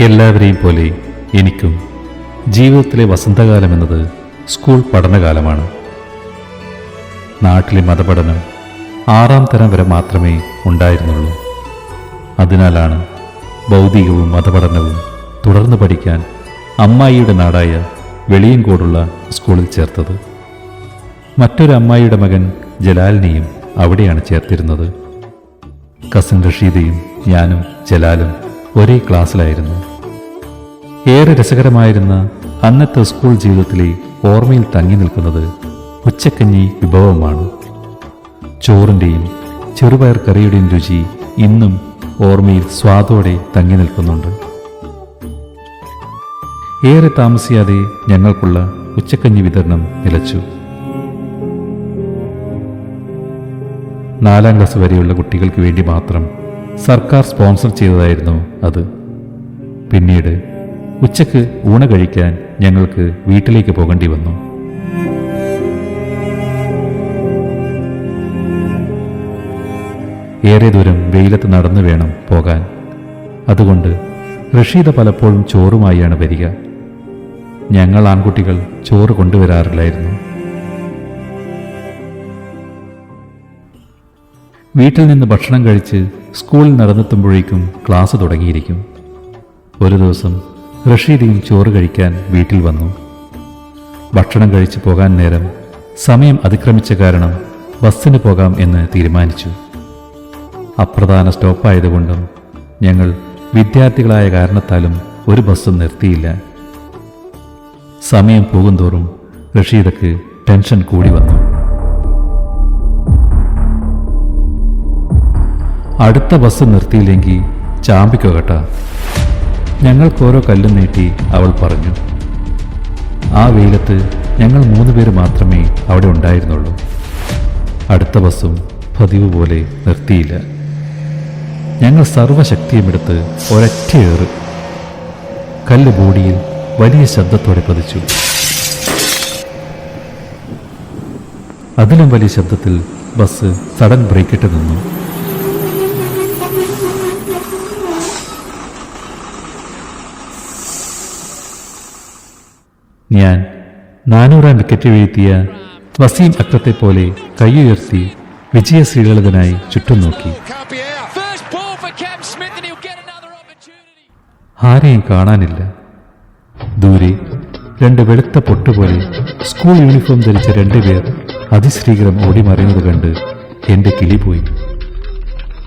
എല്ലാവരെയും പോലെ എനിക്കും ജീവിതത്തിലെ വസന്തകാലം എന്നത് സ്കൂൾ പഠനകാലമാണ്. നാട്ടിലെ മതപഠനം ആറാം തരം വരെ മാത്രമേ ഉണ്ടായിരുന്നുള്ളൂ. അതിനാലാണ് ഭൗതികവും മതപഠനവും തുടർന്ന് പഠിക്കാൻ അമ്മായിയുടെ നാടായ വെളിയങ്കോടുള്ള സ്കൂളിൽ ചേർത്തത്. മറ്റൊരു അമ്മായിയുടെ മകൻ ജലാലിനെയും അവിടെയാണ് ചേർത്തിരുന്നത്. കസിൻ റഷീദയും ഞാനും ജലാലും ഒരേ ക്ലാസ്സിലായിരുന്നു. ഏറെ രസകരമായിരുന്ന അന്നത്തെ സ്കൂൾ ജീവിതത്തിലെ ഓർമ്മയിൽ തങ്ങി നിൽക്കുന്നത് ഉച്ചക്കഞ്ഞി വിഭവമാണ്. ചോറിന്റെയും ചെറുപയർ കറിയുടെയും രുചി ഇന്നും ഓർമ്മയിൽ സ്വാദോടെ തങ്ങി നിൽക്കുന്നുണ്ട്. ഏറെ താമസിയാതെ ഞങ്ങൾക്കുള്ള ഉച്ചക്കഞ്ഞി വിതരണം നിലച്ചു. നാലാം ക്ലാസ് വരെയുള്ള കുട്ടികൾക്ക് വേണ്ടി മാത്രം സർക്കാർ സ്പോൺസർ ചെയ്തതായിരുന്നു അത്. പിന്നീട് ഉച്ചയ്ക്ക് ഊണ കഴിക്കാൻ ഞങ്ങൾക്ക് വീട്ടിലേക്ക് പോകേണ്ടി വന്നു. ഏറെ ദൂരം വെയിലത്ത് നടന്നു വേണം പോകാൻ. അതുകൊണ്ട് റഷീദ പലപ്പോഴും ചോറുമായാണ് വരിക. ഞങ്ങൾ ആൺകുട്ടികൾ ചോറ് കൊണ്ടുവരാറില്ലായിരുന്നു. വീട്ടിൽ നിന്ന് ഭക്ഷണം കഴിച്ച് സ്കൂളിൽ നടന്നെത്തുമ്പോഴേക്കും ക്ലാസ് തുടങ്ങിയിരിക്കും. ഒരു ദിവസം റഷീദയും ചോറ് കഴിക്കാൻ വീട്ടിൽ വന്നു. ഭക്ഷണം കഴിച്ചു പോകാൻ നേരം സമയം അതിക്രമിച്ച കാരണം ബസ്സിന് പോകാം എന്ന് തീരുമാനിച്ചു. അപ്രധാന സ്റ്റോപ്പായതുകൊണ്ടും ഞങ്ങൾ വിദ്യാർത്ഥികളായ കാരണത്താലും ഒരു ബസ്സും നിർത്തിയില്ല. സമയം പോകുന്തോറും റഷീദക്ക് ടെൻഷൻ കൂടി വന്നു. അടുത്ത ബസ് നിർത്തിയില്ലെങ്കിൽ ചാമ്പിക്കോ കേട്ടാ. ഞങ്ങൾക്ക് ഓരോ കല്ലും നീട്ടി അവൾ പറഞ്ഞു ആ വെയിലത്ത് ഞങ്ങൾ മൂന്ന് പേര് മാത്രമേ അവിടെ ഉണ്ടായിരുന്നുള്ളൂ. അടുത്ത ബസ്സും പതിവ് പോലെ നിർത്തിയില്ല. ഞങ്ങൾ സർവശക്തിയുമെടുത്ത് ഒരൊറ്റയേറ് കല്ല് ബോഡിയിൽ വലിയ ശബ്ദത്തോടെ പതിച്ചു. അതിലും വലിയ ശബ്ദത്തിൽ ബസ് സഡൻ ബ്രേക്കിട്ട് നിന്നു. ഞാൻ നാനൂറാം വിക്കറ്റ് വീഴ്ത്തിയ വസീം അക്രത്തെ പോലെ കൈയുയർത്തി വിജയശ്രീലളിതനായി ചുറ്റും നോക്കി. ആരെയും കാണാനില്ല. ദൂരെ രണ്ട് വെളുത്ത പൊട്ടുപോലെ സ്കൂൾ യൂണിഫോം ധരിച്ച രണ്ടുപേർ അതിശ്രീകരം ഓടിമറിയുന്നത് കണ്ട് എന്റെ കിളി പോയി.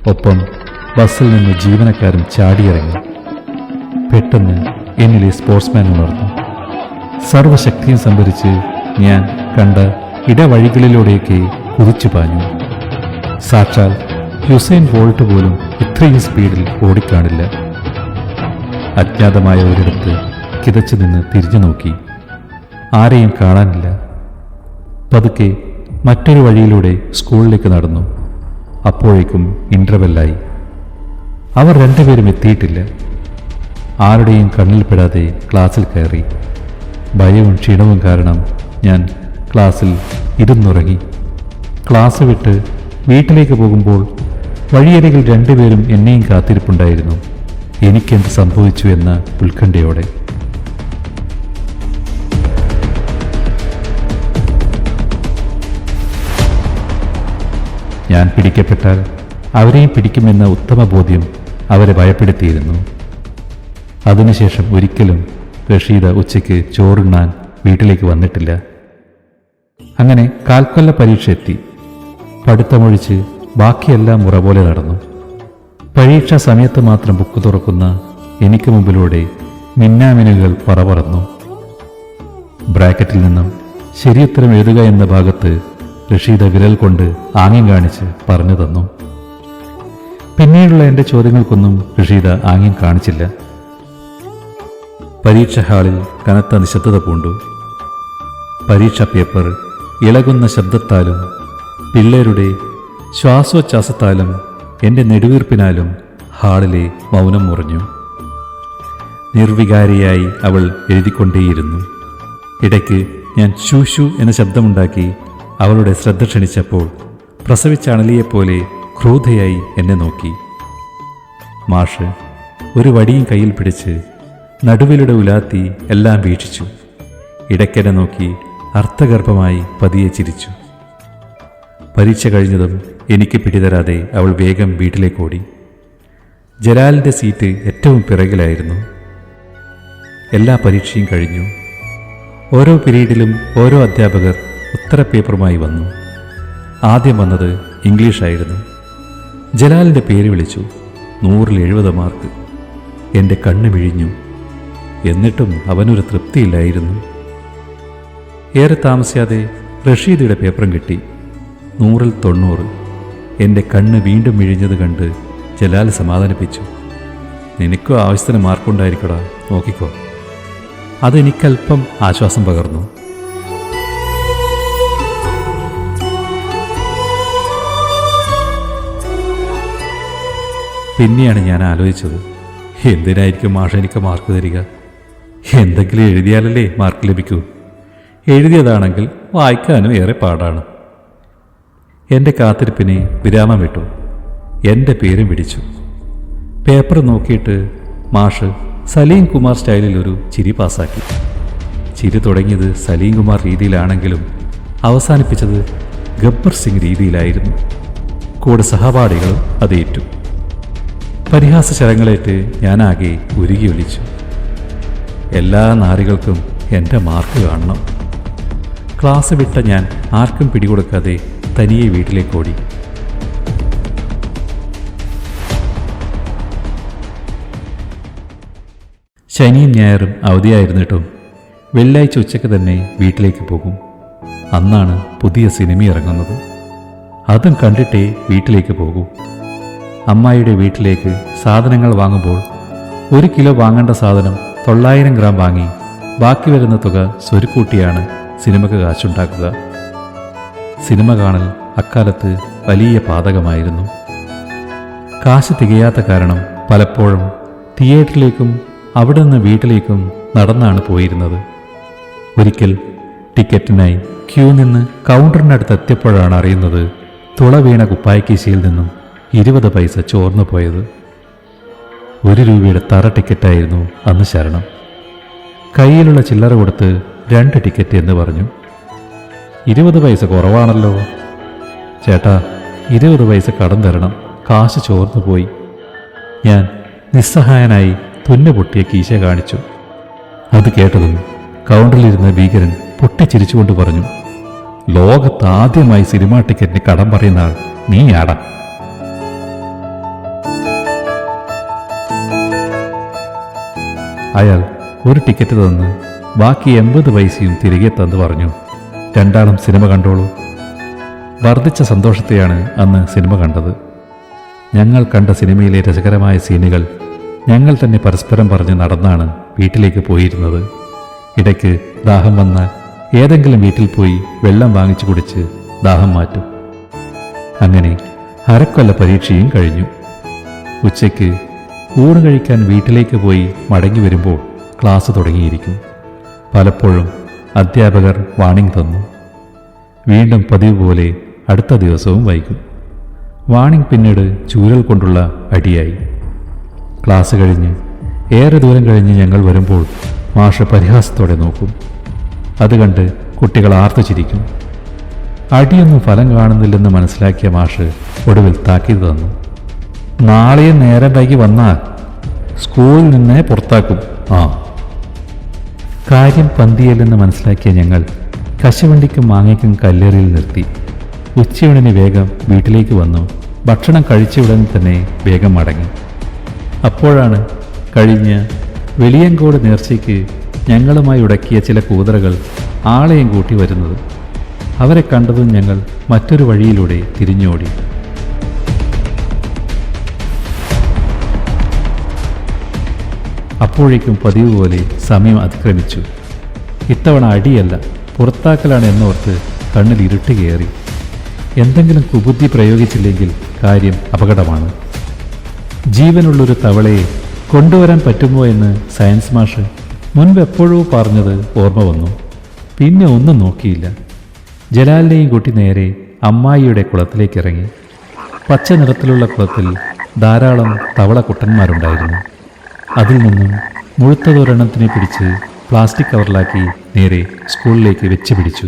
ഒപ്പം ബസ്സിൽ നിന്ന് ജീവനക്കാരൻ ചാടിയിറങ്ങി. പെട്ടെന്ന് എന്നിലെ സ്പോർട്സ്മാൻ ഉണർന്നു. സർവശക്തിയും സംഭരിച്ച് ഞാൻ കണ്ട ഇടവഴികളിലൂടെയൊക്കെ കുതിച്ചു പാഞ്ഞു. സാക്ഷാൽ ഹുസൈൻ ബോൾട്ട് പോലും ഇത്രയും സ്പീഡിൽ ഓടിക്കാണില്ല. അജ്ഞാതമായ ഒരിടത്ത് കിതച്ചു നിന്ന് തിരിഞ്ഞു നോക്കി. ആരെയും കാണാനില്ല. പതുക്കെ മറ്റൊരു വഴിയിലൂടെ സ്കൂളിലേക്ക് നടന്നു. അപ്പോഴേക്കും ഇന്റർവെല്ലായി അവർ രണ്ടുപേരും എത്തിയിട്ടില്ല. ആരുടെയും കണ്ണിൽപ്പെടാതെ ക്ലാസ്സിൽ കയറി. ഭയവും ക്ഷീണവും കാരണം ഞാൻ ക്ലാസ്സിൽ ഇരുന്നുറങ്ങി. ക്ലാസ് വിട്ട് വീട്ടിലേക്ക് പോകുമ്പോൾ വഴിയരികിൽ രണ്ടുപേരും എന്നെയും കാത്തിരിപ്പുണ്ടായിരുന്നു. എനിക്കെന്ത് സംഭവിച്ചു എന്ന ഉത്കണ്ഠയോടെ. ഞാൻ പിടിക്കപ്പെട്ടാൽ അവരെയും പിടിക്കുമെന്ന ഉത്തമ ബോധ്യം അവരെ ഭയപ്പെടുത്തിയിരുന്നു. അതിനുശേഷം ഒരിക്കലും റഷീദ ഉച്ചയ്ക്ക് ചോറുണ്ണാൻ വീട്ടിലേക്ക് വന്നിട്ടില്ല. അങ്ങനെ കാൽക്കൊല്ല പരീക്ഷ എത്തി പഠിത്തമൊഴിച്ച് ബാക്കിയെല്ലാം മുറ പോലെ നടന്നു. പരീക്ഷാ സമയത്ത് മാത്രം ബുക്ക് തുറക്കുന്ന എനിക്ക് മുമ്പിലൂടെ മിന്നാമിനുകൾ പറപറന്നു ബ്രാക്കറ്റിൽ നിന്നും ശരിയുത്തരം എഴുതുക എന്ന ഭാഗത്ത് റഷീദ വിരൽ കൊണ്ട് ആംഗ്യം കാണിച്ച് പറഞ്ഞു തന്നു. പിന്നീടുള്ള എന്റെ ചോദ്യങ്ങൾക്കൊന്നും റഷീദ ആംഗ്യം കാണിച്ചില്ല. പരീക്ഷ ഹാളിൽ കനത്ത നിശബ്ദത പൂണ്ടു. പരീക്ഷാ പേപ്പർ ഇളകുന്ന ശബ്ദത്താലും പിള്ളേരുടെ ശ്വാസോച്ഛ്വാസത്താലും എന്റെ നെടുവീർപ്പിനാലും ഹാളിലെ മൗനം മുറിഞ്ഞു. നിർവികാരിയായി അവൾ എഴുതിക്കൊണ്ടേയിരുന്നു. ഇടയ്ക്ക് ഞാൻ ഷൂഷു എന്ന ശബ്ദമുണ്ടാക്കി അവളുടെ ശ്രദ്ധ ക്ഷണിച്ചപ്പോൾ പ്രസവിച്ച അണലിയെപ്പോലെ ക്രൂധയായി എന്നെ നോക്കി. മാഷ് ഒരു വടിയും കയ്യിൽ പിടിച്ച് നടുവിലൂടെ ഉലാത്തി എല്ലാം വീക്ഷിച്ചു. ഇടയ്ക്കിടെ നോക്കി അർത്ഥഗർഭമായി പതിയെ ചിരിച്ചു. പരീക്ഷ കഴിഞ്ഞതും എനിക്ക് പിടിതരാതെ അവൾ വേഗം വീട്ടിലേക്ക് ഓടി ജലാലിന്റെ സീറ്റ് ഏറ്റവും പിറകിലായിരുന്നു. എല്ലാ പരീക്ഷയും കഴിഞ്ഞു. ഓരോ പീരീഡിലും ഓരോ അധ്യാപകർ ഉത്തര പേപ്പറുമായി വന്നു. ആദ്യം വന്നത് ഇംഗ്ലീഷായിരുന്നു. ജലാലിന്റെ പേര് വിളിച്ചു. നൂറിൽ എഴുപത് മാർക്ക്. എന്റെ കണ്ണ് മിഴിഞ്ഞു. എന്നിട്ടും അവനൊരു തൃപ്തിയില്ലായിരുന്നു. ഏറെ താമസിയാതെ റഷീദയുടെ പേപ്പറും കിട്ടി. നൂറിൽ തൊണ്ണൂറ്. എന്റെ കണ്ണ് വീണ്ടും മിഴിഞ്ഞത് കണ്ട് ജലാൽ സമാധാനിപ്പിച്ചു. നിനക്കും ആവശ്യത്തിന് മാർക്കുണ്ടായിരിക്കടാ നോക്കിക്കോ. അതെനിക്കല്പം ആശ്വാസം പകർന്നു. പിന്നെയാണ് ഞാൻ ആലോചിച്ചത് എന്തിനായിരിക്കും മാഷ എനിക്ക് മാർക്ക് തരിക? എന്തെങ്കിലും എഴുതിയാലല്ലേ മാർക്ക് ലഭിക്കൂ. എഴുതിയതാണെങ്കിൽ വായിക്കാനും ഏറെ പാടാണ്. എന്റെ കാത്തിരിപ്പിനെ വിരാമം വിട്ടു. എന്റെ പേരും പിടിച്ചു പേപ്പർ നോക്കിയിട്ട് മാഷ് സലീം കുമാർ സ്റ്റൈലിൽ ഒരു ചിരി പാസാക്കി ചിരി തുടങ്ങിയത് സലീം കുമാർ രീതിയിലാണെങ്കിലും അവസാനിപ്പിച്ചത് ഗബ്ബർ സിംഗ് രീതിയിലായിരുന്നു. കൂടെ സഹപാഠികളും അതേറ്റു. പരിഹാസ ശരങ്ങളേറ്റ് ഞാനാകെ ഉരുകി ഒലിച്ചു. എല്ലാ നാരികൾക്കും എന്റെ മാർക്ക് കാണണം. ക്ലാസ് വിട്ട ഞാൻ ആർക്കും പിടികൊടുക്കാതെ തനിയെ വീട്ടിലേക്ക് ഓടി. ശനിയും ഞായറും അവധിയായിരുന്നിട്ടും വെള്ളിയാഴ്ച ഉച്ചയ്ക്ക് തന്നെ വീട്ടിലേക്ക് പോകും. അന്നാണ് പുതിയ സിനിമ ഇറങ്ങുന്നത്. അതും കണ്ടിട്ടേ വീട്ടിലേക്ക് പോകൂ. അമ്മായിയുടെ വീട്ടിലേക്ക് സാധനങ്ങൾ വാങ്ങുമ്പോൾ ഒരു കിലോ വാങ്ങേണ്ട സാധനം തൊള്ളായിരം ഗ്രാം വാങ്ങി ബാക്കി വരുന്ന തുക സ്വരുക്കൂട്ടിയാണ് സിനിമയ്ക്ക് കാശുണ്ടാക്കുക. സിനിമ കാണൽ അക്കാലത്ത് വലിയ പാതകമായിരുന്നു. കാശ് തികയാത്ത കാരണം പലപ്പോഴും തിയേറ്ററിലേക്കും അവിടെ നിന്ന് വീട്ടിലേക്കും നടന്നാണ് പോയിരുന്നത്. ഒരിക്കൽ ടിക്കറ്റിനായി ക്യൂ നിന്ന് കൗണ്ടറിനടുത്ത് എത്തിയപ്പോഴാണ് അറിയുന്നത് തുള വീണ കുപ്പായക്കീശയിൽ നിന്നും ഇരുപത് പൈസ ചോർന്നു പോയത്. ഒരു രൂപയുടെ തറ ടിക്കറ്റായിരുന്നു അന്ന് ശരണം. കയ്യിലുള്ള ചില്ലറ കൊടുത്ത് രണ്ട് ടിക്കറ്റ് എന്ന് പറഞ്ഞു. ഇരുപത് പൈസ കുറവാണല്ലോ. ചേട്ടാ ഇരുപത് പൈസ കടം തരണം. കാശ് ചോർന്നു പോയി. ഞാൻ നിസ്സഹായനായി തുന്നു പൊട്ടിയ കീശ കാണിച്ചു. അത് കേട്ടതും കൗണ്ടറിലിരുന്ന ഭീകരൻ പൊട്ടിച്ചിരിച്ചുകൊണ്ട് പറഞ്ഞു ലോകത്താദ്യമായി സിനിമാ ടിക്കറ്റിന് കടം പറയുന്ന ആൾ നീയാടാ. അയാൾ ഒരു ടിക്കറ്റ് തന്ന്. ബാക്കി എൺപത് പൈസയും തിരികെ തന്നു പറഞ്ഞു. രണ്ടാളും സിനിമ കണ്ടോളൂ. വർദ്ധിച്ച സന്തോഷത്തെയാണ് അന്ന് സിനിമ കണ്ടത്. ഞങ്ങൾ കണ്ട സിനിമയിലെ രസകരമായ സീനുകൾ ഞങ്ങൾ തന്നെ പരസ്പരം പറഞ്ഞ് നടന്നാണ് വീട്ടിലേക്ക് പോയിരുന്നത്. ഇടയ്ക്ക് ദാഹം വന്നാൽ ഏതെങ്കിലും വീട്ടിൽ പോയി വെള്ളം വാങ്ങിച്ചു കുടിച്ച് ദാഹം മാറ്റും. അങ്ങനെ അരക്കൊല്ല പരീക്ഷയും കഴിഞ്ഞു. ഉച്ചയ്ക്ക് ഊണ് കഴിക്കാൻ വീട്ടിലേക്ക് പോയി മടങ്ങി വരുമ്പോൾ ക്ലാസ് തുടങ്ങിയിരിക്കും. പലപ്പോഴും അധ്യാപകർ വാണിംഗ് തന്നു. വീണ്ടും പതിവ് പോലെ അടുത്ത ദിവസവും വൈകും. വാണിംഗ് പിന്നീട് ചൂരൽ കൊണ്ടുള്ള അടിയായി. ക്ലാസ് കഴിഞ്ഞ് ഏറെ ദൂരം കഴിഞ്ഞ് ഞങ്ങൾ വരുമ്പോൾ മാഷ് പരിഹാസത്തോടെ നോക്കും. അത് കണ്ട് കുട്ടികൾ ആർത്തു ചിരിക്കും അടിയൊന്നും ഫലം കാണുന്നില്ലെന്ന് മനസ്സിലാക്കിയ മാഷ് ഒടുവിൽ താക്കീത് തന്നു. നാളെയും നേരം വൈകി വന്നാൽ സ്കൂളിൽ നിന്ന് പുറത്താക്കും. ആ. കാര്യം പന്തിയല്ലെന്ന് മനസ്സിലാക്കിയ ഞങ്ങൾ കശവണ്ടിക്കും മാങ്ങയ്ക്കും കല്ലേറിയിൽ നിർത്തി. ഉച്ചയുണിന് വേഗം വീട്ടിലേക്ക് വന്നു. ഭക്ഷണം കഴിച്ച ഉടൻ തന്നെ വേഗം മടങ്ങി. അപ്പോഴാണ് കഴിഞ്ഞ് വെളിയങ്കോട് നേർച്ചയ്ക്ക് ഞങ്ങളുമായി ഉടക്കിയ ചില കൂതറകൾ ആളെയും കൂട്ടി വരുന്നത്. അവരെ കണ്ടതും ഞങ്ങൾ മറ്റൊരു വഴിയിലൂടെ തിരിഞ്ഞോടി. അപ്പോഴേക്കും പതിവ് പോലെ സമയം അതിക്രമിച്ചു. ഇത്തവണ അടിയല്ല പുറത്താക്കലാണ് എന്നോർത്ത് കണ്ണിൽ ഇരുട്ട് കയറി. എന്തെങ്കിലും കുബുദ്ധി പ്രയോഗിച്ചില്ലെങ്കിൽ കാര്യം അപകടമാണ്. ജീവനുള്ളൊരു തവളയെ കൊണ്ടുവരാൻ പറ്റുമോ എന്ന് സയൻസ് മാഷ് മുൻപ് എപ്പോഴോ പറഞ്ഞത് ഓർമ്മ വന്നു. പിന്നെ ഒന്നും നോക്കിയില്ല. ജലാലിനെയും കൂട്ടി നേരെ അമ്മായിയുടെ കുളത്തിലേക്ക് ഇറങ്ങി പച്ച നിറത്തിലുള്ള കുളത്തിൽ ധാരാളം തവള കുട്ടന്മാരുണ്ടായിരുന്നു അതിൽ നിന്നും മുഴുത്തതൊരെണ്ണത്തിനെ പിടിച്ച് പ്ലാസ്റ്റിക് കവറിലാക്കി നേരെ സ്കൂളിലേക്ക് വെച്ച് പിടിച്ചു.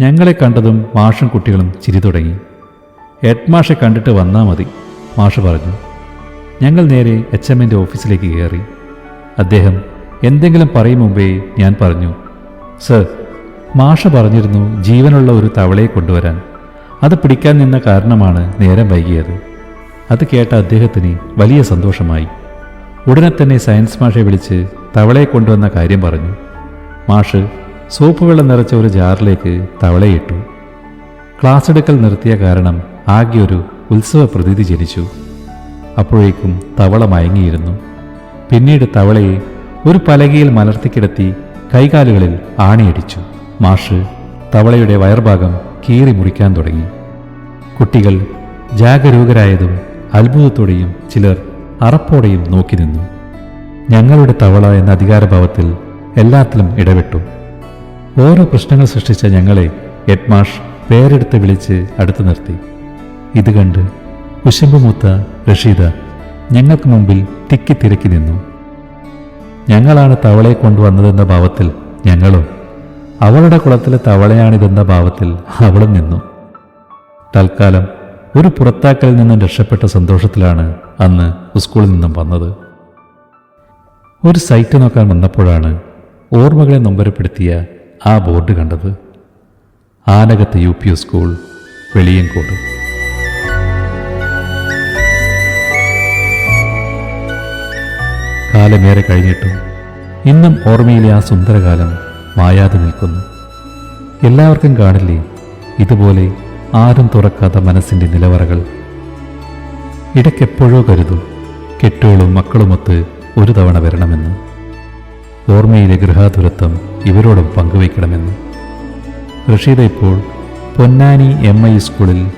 ഞങ്ങളെ കണ്ടതും മാഷും കുട്ടികളും ചിരി തുടങ്ങി. ഹെഡ്മാഷെ കണ്ടിട്ട് വന്നാൽ മതി മാഷ് പറഞ്ഞു. ഞങ്ങൾ നേരെ എച്ച് എമ്മിന്റെ ഓഫീസിലേക്ക് കയറി. അദ്ദേഹം എന്തെങ്കിലും പറയും മുമ്പേ ഞാൻ പറഞ്ഞു. സർ മാഷ പറഞ്ഞിരുന്നു ജീവനുള്ള ഒരു തവളയെ കൊണ്ടുവരാൻ. അത് പിടിക്കാൻ നിന്ന കാരണമാണ് നേരം വൈകിയത്. അത് കേട്ട അദ്ദേഹത്തിന് വലിയ സന്തോഷമായി. ഉടനെ തന്നെ സയൻസ് മാഷെ വിളിച്ച് തവളയെ കൊണ്ടുവന്ന കാര്യം പറഞ്ഞു. മാഷ് സോപ്പ് വെള്ളം നിറച്ച ഒരു ജാറിലേക്ക് തവളയിട്ടു ക്ലാസ് എടുക്കൽ നിർത്തിയ കാരണം ആകെ ഒരു ഉത്സവ പ്രതീതി ജനിച്ചു. അപ്പോഴേക്കും തവള മയങ്ങിയിരുന്നു. പിന്നീട് തവളയെ ഒരു പലകയിൽ മലർത്തിക്കിടത്തി കൈകാലുകളിൽ ആണിയടിച്ചു. മാഷ് തവളയുടെ വയർഭാഗം കീറി മുറിക്കാൻ തുടങ്ങി. കുട്ടികൾ ജാഗരൂകരായതും അത്ഭുതത്തോടെയും ചിലർ അറപ്പോടെയും നോക്കി നിന്നു. ഞങ്ങളുടെ തവള എന്ന അധികാരഭാവത്തിൽ എല്ലാത്തിലും ഇടപെട്ടു. ഓരോ പ്രശ്നങ്ങൾ സൃഷ്ടിച്ച ഞങ്ങളെ എഡ്മാഷ് പേരെടുത്ത് വിളിച്ച് അടുത്തു നിർത്തി. ഇത് കണ്ട് കുശുമ്പുമൂത്ത റഷീദ ഞങ്ങൾക്ക് മുമ്പിൽ തിക്കി തിരക്കി നിന്നു. ഞങ്ങളാണ് തവളയെ കൊണ്ടുവന്നതെന്ന ഭാവത്തിൽ ഞങ്ങളും അവളുടെ കുളത്തിലെ തവളയാണിതെന്ന ഭാവത്തിൽ അവളും നിന്നു. തൽക്കാലം ഒരു പുറത്താക്കലിൽ നിന്നും രക്ഷപ്പെട്ട സന്തോഷത്തിലാണ് അന്ന് സ്കൂളിൽ നിന്നും വന്നത്. ഒരു സൈറ്റ് നോക്കാൻ വന്നപ്പോഴാണ് ഓർമ്മകളെ നൊമ്പരപ്പെടുത്തിയ ആ ബോർഡ് കണ്ടത്. Anakkath U P school Veliyankode. കാലമേറെ കഴിഞ്ഞിട്ടും ഇന്നും ഓർമ്മയിലെ ആ സുന്ദരകാലം മായാതെ നിൽക്കുന്നു. എല്ലാവർക്കും കാണില്ലേ ഇതുപോലെ ആരും തുറക്കാത്ത മനസ്സിന്റെ നിലവറകൾ ഇടയ്ക്കെപ്പോഴോ കരുതും കെട്ടുകളും മക്കളുമൊത്ത് ഒരു തവണ വരണമെന്ന്. ഓർമ്മയിലെ ഗൃഹാതുരത്വം ഇവരോടും പങ്കുവയ്ക്കണമെന്ന്. റഷീദ ഇപ്പോൾ പൊന്നാനി എം ഐ സ്കൂളിൽ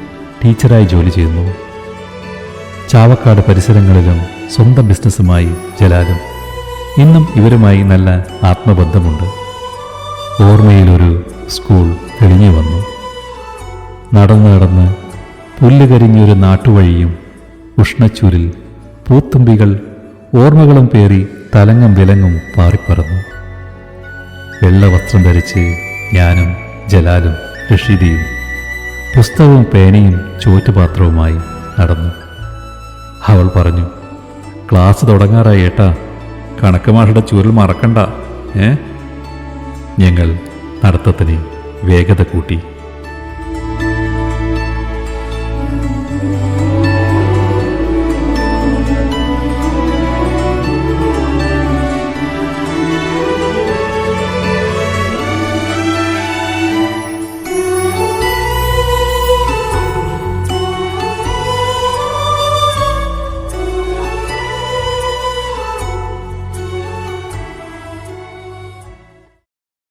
ടീച്ചറായി ജോലി ചെയ്യുന്നു. ചാവക്കാട് പരിസരങ്ങളിലും സ്വന്തം ബിസിനസ്സുമായി ജലാലും. ഇന്നും ഇവരുമായി നല്ല ആത്മബന്ധമുണ്ട്. ഓർമ്മയിലൊരു സ്കൂൾ തെളിഞ്ഞു വന്നു. നടന്ന് നടന്ന് പുല്ലുകരിഞ്ഞൊരു നാട്ടുവഴിയും ഉഷ്ണച്ചൂരിൽ പൂത്തുമ്പികൾ ഓർമ്മകളും പേറി തലങ്ങും വിലങ്ങും പാറിപ്പറന്നു. വെള്ളവസ്ത്രം ധരിച്ച് ഞാനും ജലാലും റഷീദിയും പുസ്തകവും പേനയും ചോറ്റുപാത്രവുമായി നടന്നു. അവൾ പറഞ്ഞു ക്ലാസ് തുടങ്ങാറായി ഏട്ടാ. കണക്ക് മാഷയുടെ ചൂരൽ മറക്കണ്ട ഏ? ഞങ്ങൾ നടത്തത്തിന് വേഗത കൂട്ടി.